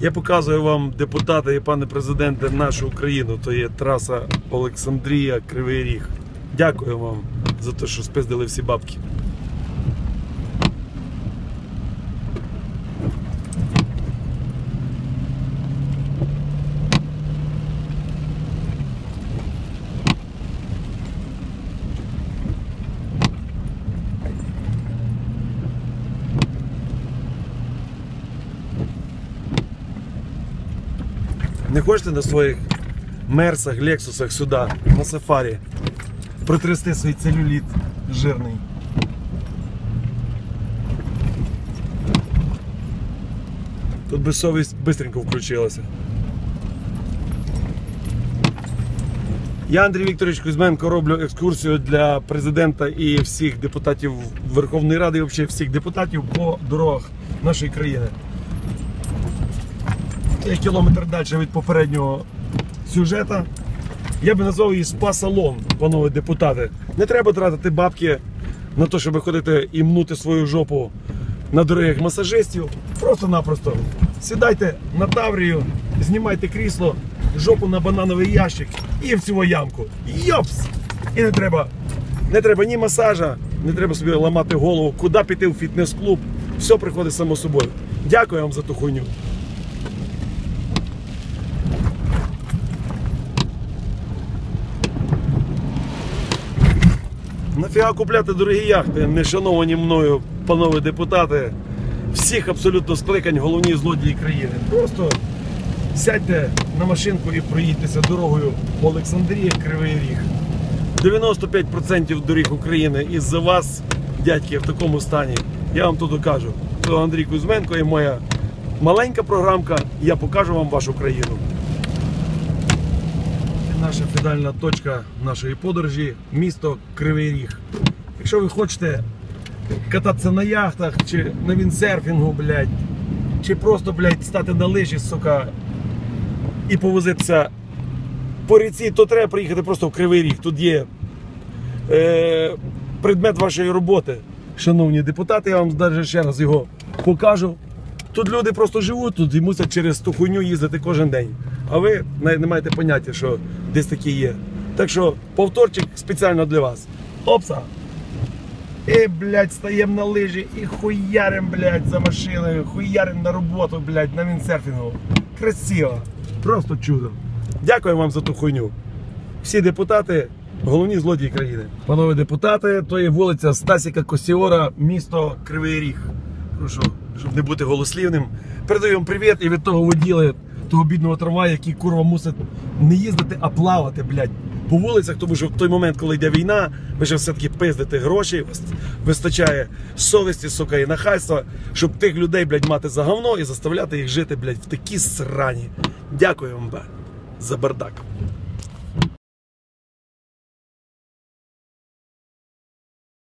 Я показую вам депутати і пане президенте нашу Україну. То є траса Олександрія Кривий Ріг. Дякую вам за те, що спиздили всі бабки. Не хочете на своїх мерсах, лексусах сюди, на сафарі, протрясти свій целюліт жирний. Тут би совість швидко включилася. Я, Андрій Вікторович Кузьменко, роблю екскурсію для президента і всіх депутатів Верховної Ради, і взагалі всіх депутатів по дорогах нашої країни. Це кілометр далі від попереднього сюжета. Я би назвав її спа-салон, панове депутати. Не треба тратити бабки на те, щоб ходити і мнути свою жопу на дорогих масажистів. Просто-напросто сідайте на таврію, знімайте крісло, жопу на банановий ящик і в цю ямку. Йопс! І не треба, не треба ні масажа, не треба собі ламати голову, куди піти в фітнес-клуб. Все приходить само собою. Дякую вам за ту хуйню. Нафіга купляти дорогі яхти, не шановані мною, панове депутати, всіх абсолютно скликань головні злодії країни. Просто сядьте на машинку і проїдьтеся дорогою по Олександрії Кривий Ріг. 95% доріг України із-за вас, дядьки, в такому стані. Я вам тут кажу. То Андрій Кузьменко і моя маленька програмка. Я покажу вам вашу країну. Наша фінальна точка нашої подорожі місто Кривий Ріг. Якщо ви хочете кататися на яхтах чи на віндсерфінгу, блядь, чи просто, блядь, стати на лижі, сука, і повозитися по ріці, то треба приїхати просто в Кривий Ріг. Тут є е, предмет вашої роботи. Шановні депутати, я вам ще раз його покажу. Тут люди просто живуть тут і мусять через ту хуйню їздити кожен день. А ви навіть не маєте поняття, що десь такі є. Так що повторчик спеціально для вас. Опса! І, блядь, стаємо на лижі і хуярим, блядь, за машиною, хуярим на роботу, блядь, на віндсерфінгу. Красиво. Просто чудо. Дякую вам за ту хуйню. Всі депутати, головні злодії країни. Панове депутати, то є вулиця Стасіка Косіора, місто Кривий Ріг. Прошу, щоб не бути голослівним. Передаю вам привіт і від того воділи того бідного трамвая, який курва мусить не їздити, а плавати, блядь, по вулицях, тому що в той момент, коли йде війна, ви ще все-таки пиздите гроші, вистачає совісті, сука, і нахайства, щоб тих людей, блядь, мати за говно і заставляти їх жити, блядь, в такій срані. Дякую вам, ба, за бардак.